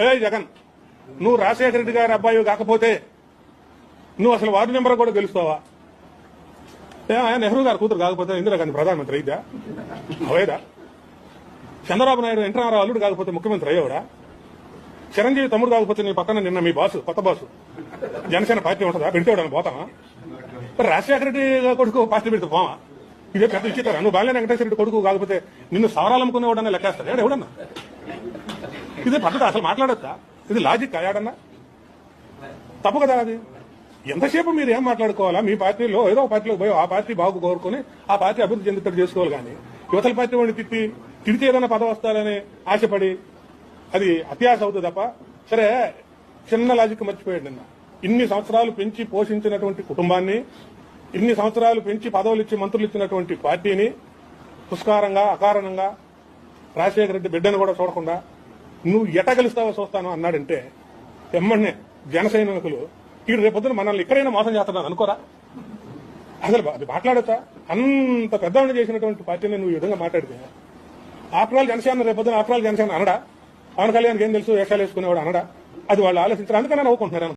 ఏ జగన్ నువ్వు రాజశేఖర రెడ్డి గారి అబ్బాయి కాకపోతే నువ్వు అసలు వార్డు మెంబర్ కూడా గెలుస్తావా? ఆయన నెహ్రూ గారు కూతురు కాకపోతే ఇందిరాగాంధీ ప్రధానమంత్రి అయిద్దా అవేదా చంద్రబాబు నాయుడు ఎన్టీ అల్లుడు కాకపోతే ముఖ్యమంత్రి అయ్యేవాడా? చిరంజీవి తమ్ముడు కాకపోతే నీ పక్కన నిన్న మీ బాసు కొత్త బాసు. జనసేన పార్టీ ఉంటుందా? పెడితేవాడని పోతామా రాజశేఖర రెడ్డి కొడుకు పార్టీ పెడితే పోవా? ఇదే పెద్ద విచిత్రం. నువ్వు బాల్య వెంకటేశ్వర రెడ్డి కొడుకు కాకపోతే నిన్ను సవరాలనుకునేవాడన్నా లెక్కేస్తాడు. ఎవడన్నా? ఇదే పద్ధతి అసలు మాట్లాడొచ్చా? ఇది లాజిక్ అయ్యాడన్నా తప్పు కదా అది. ఎంతసేపు మీరు ఏం మాట్లాడుకోవాలా? మీ పార్టీలో ఏదో ఒక పార్టీలో పోయి ఆ పార్టీ బాగు కోరుకుని ఆ పార్టీ అభివృద్ధి చెందుతాడు చేసుకోవాలి కానీ. యువతల పార్టీ వాడిని తిట్టి తిడితే ఏదైనా పదం వస్తారని ఆశపడి అది అత్యాశ అవుతుంది తప్ప సరే చిన్న లాజిక్ మర్చిపోయాడు నిన్న. ఇన్ని సంవత్సరాలు పెంచి పోషించినటువంటి కుటుంబాన్ని ఇన్ని సంవత్సరాలు పెంచి పదవులు ఇచ్చి మంత్రులు ఇచ్చినటువంటి పార్టీని పుష్కారంగా అకారణంగా రాజశేఖర రెడ్డి బిడ్డను కూడా చూడకుండా నువ్వు ఎట గెలుస్తావో చూస్తాను అన్నాడంటే ఎమ్మన్నే జన సైనికులు రేపొద్దున మనల్ని ఎక్కడైనా మోసం చేస్తున్నాను అనుకోరా? అసలు అది మాట్లాడతా అంత పెద్దవాడిని చేసినటువంటి పార్టీని నువ్వు ఈ విధంగా మాట్లాడితే ఆఫ్రాల్ జనసేన రేపొద్దున ఆఫ్రాల్ జనసేన అనడా? పవన్ కళ్యాణ్కి ఏం తెలుసు వేషాలు వేసుకునేవాడు అనడా? అది వాళ్ళు ఆలోచించారు. అందుకని నవ్వుకుంటున్నారు.